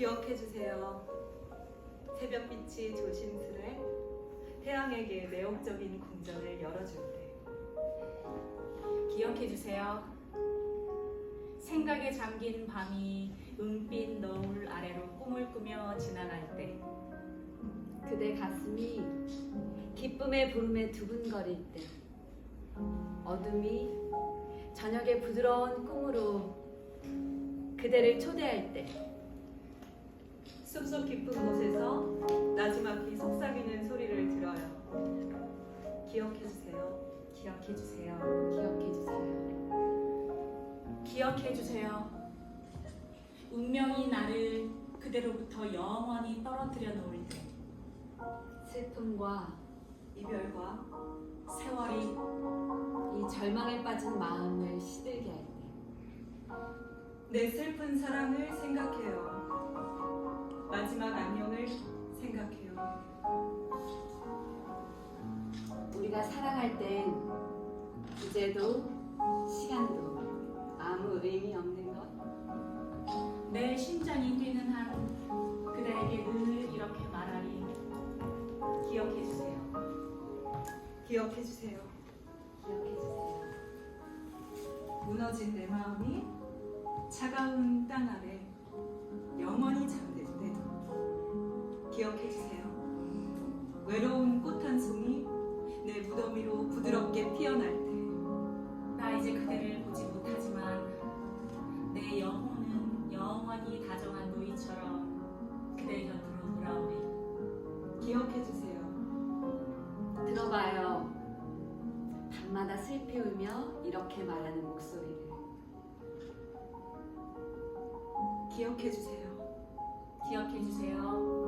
기억해 주세요. 새벽빛이 조심스레 태양에게 매혹적인 궁전을 열어줄 때. 기억해 주세요. 생각에 잠긴 밤이 은빛 너울 아래로 꿈을 꾸며 지나갈 때. 그대 가슴이 기쁨의 부름에 두근거릴 때 어둠이 저녁의 부드러운 꿈으로 그대를 초대할 때 숲속 깊은 곳에서 나지막히 속삭이는 소리를 들어요. 기억해 주세요. 기억해 주세요. 기억해 주세요. 기억해 주세요. 운명이 나를 그대로부터 영원히 떨어뜨려 놓을 때. 슬픔과 이별과 세월이 이 절망에 빠진 마음을 시들게 할 때 내 슬픈 사랑을 생각해요. 마지막 안녕을 생각해요. 우리가 사랑할 땐 이제도 시간도 아무 의미 없는 것 내 심장이 뛰는 한 그대에게 늘 이렇게 말하리. 기억해 주세요. 기억해 주세요. 기억해 주세요. 무너진 내 마음이 차가운 땅 아래 기억해 주세요. 외로운 꽃 한 송이 내 무더미로 부드럽게 피어날 때 나 이제 그대를 보지 못하지만 내 영혼은 영원히 다정한 노이처럼 그대 곁으로 돌아오리. 기억해 주세요. 들어봐요. 밤마다 슬피 울며 이렇게 말하는 목소리를. 기억해 주세요. 기억해 주세요.